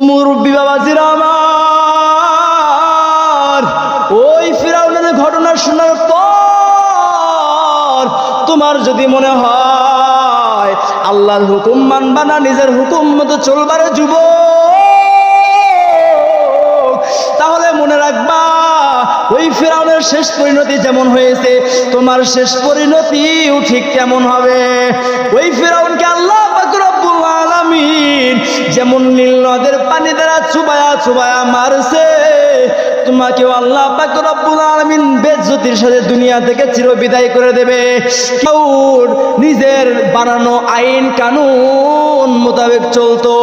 মুরব্বী বাবাজিরা আমার, ওই ফিরাউনের ঘটনা শোনার পর তোমার যদি মনে হয় আল্লাহর হুকুম মানবা না, নিজের হুকুম মতো চলবারে যুব তাহলে মনে রাখবা ওই ফেরাউনের শেষ পরিণতি যেমন হয়েছে, তোমার শেষ পরিণতিও ঠিক কেমন হবে। ওই ফেরাউনকে পানি চুবায়া চুবায়া মারছে। তোমাকেও আল্লাহ পাক রব্বুল আলামিন সাথে দুনিয়া থেকে চিরবিদায় করে দেবে। নিজের বানানো আইন কানুন মোতাবেক চলতো।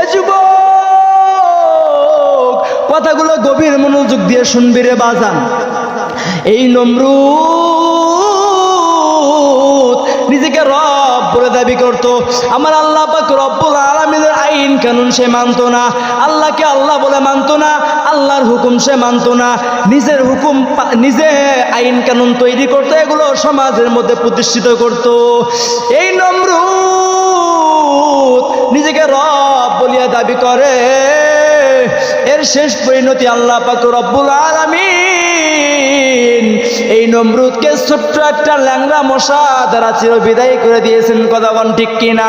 এ যুবক, কথাগুলো গভীর মনোযোগ দিয়ে শুনবি রে বাজান। এই নমরুদ নিজেকে রব বলে দাবি করত, আমার আল্লাহ পাক রব্বুল আলামিনের আইন কানুন সে মানতো না, আল্লাহকে আল্লাহ বলে মানতো না, আল্লাহর হুকুম সে মানতো না, নিজের হুকুম নিজে আইন কানুন তৈরি করতো, এগুলো সমাজের মধ্যে প্রতিষ্ঠিত করত। এই নমরুদ নিজেকে রব বলিয়া দাবি করে, এর শেষ পরিণতি আল্লাহ পাক রব্বুল আলামিন এই নমরুদকে ছোট্ট একটা ল্যাংড়া মশা দ্বারা চিরবিদায় করে দিয়েছেন কথাগণ ঠিক কিনা?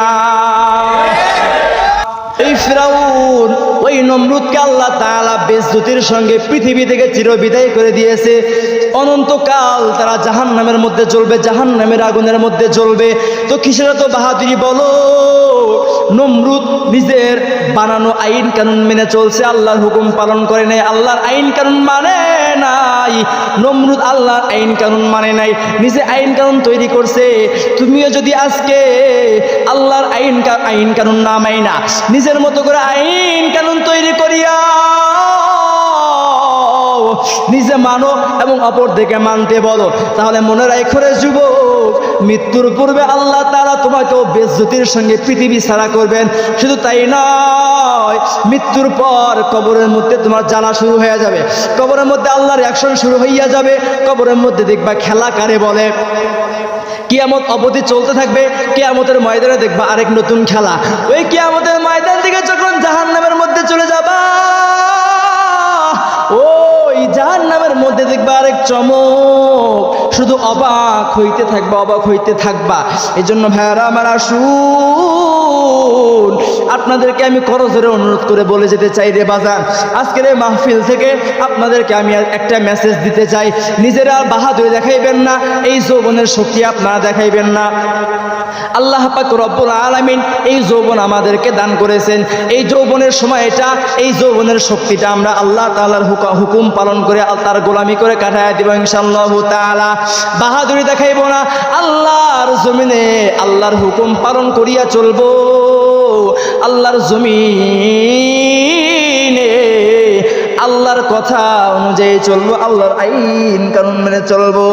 এই ফিরাউন, ওই নমরুদকে আল্লাহ তাআলা বেজ্জতির সঙ্গে পৃথিবী থেকে চিরবিদায় করে দিয়েছে। অনন্তকাল তারা জাহান্নামের মধ্যে জ্বলবে, জাহান্নামের আগুনের মধ্যে জ্বলবে। তো কিসের তো বাহাদুরি বলো? নমরুদ নিজের বানানো আইন কানুন মেনে চলছে, আল্লাহর হুকুম পালন করে নাই আল্লাহর আইন কানুন মানে নাই। নমরুদ আল্লাহর আইন কানুন মানে নাই। নিজে আইন কানুন তৈরি করছে। তুমিও যদি আজকে আল্লাহর আইন আইন কানুন না মাইনা, নিজের মতো করে আইন কানুন তৈরি করিয়া নিজে মানো এবং অপর দিকে মানতে বলো। তাহলে মনে রাখো রে যুবক, মৃত্যুর পূর্বে আল্লাহ তারা তোমাকেও বেজ্জতির সঙ্গে পৃথিবী ছাড়া করবেন। শুধু তাই নয়, মৃত্যুর পর কবরের মধ্যে তোমার জ্বালা শুরু হয়ে যাবে। কবরের মধ্যে আল্লাহর অ্যাকশন শুরু হইয়া যাবে। কবরের মধ্যে দেখবা খেলা কারে বলে। কিয়ামত অবধি চলতে থাকবে। কিয়ামতের ময়দানে দেখবা আরেক নতুন খেলা। ওই কিয়ামতের ময়দান থেকে যখন জাহান্নামের মধ্যে চলে যাবা চমক। শুধু অবাক হইতে থাকবা অবাক হইতে থাকবা। এজন্য জন্য ভাইয়ারা আমার আসুন। আপনাদেরকে আমি করজোরে অনুরোধ করে বলে যেতে চাই রে বাজান। আজকের এই মাহফিল থেকে আপনাদেরকে আমি একটা মেসেজ দিতে চাই। নিজেরা বাহাদুরি দেখাইবেন না, এই যৌবনের শক্তি আপনারা দেখাইবেন না। আল্লাহ পাক রব্বুল আলামিন এই যৌবন আমাদেরকে দান করেছেন। এই যৌবনের সময় এটা, এই যৌবনের শক্তিটা আমরা আল্লাহ তাআলার হুকা- হুকুম পালন করে তার গোলামি করে কাটায় দিব ইনশাআল্লাহ তাআলা। বাহাদুরি দেখাইব না, আল্লাহর জমিনে আল্লাহর হুকুম পালন করিয়া চলবো। আল্লাহর জমিনে আল্লাহর কথা অনুযায়ী চলবো আল্লাহর আইন কানুন মেনে চলবো।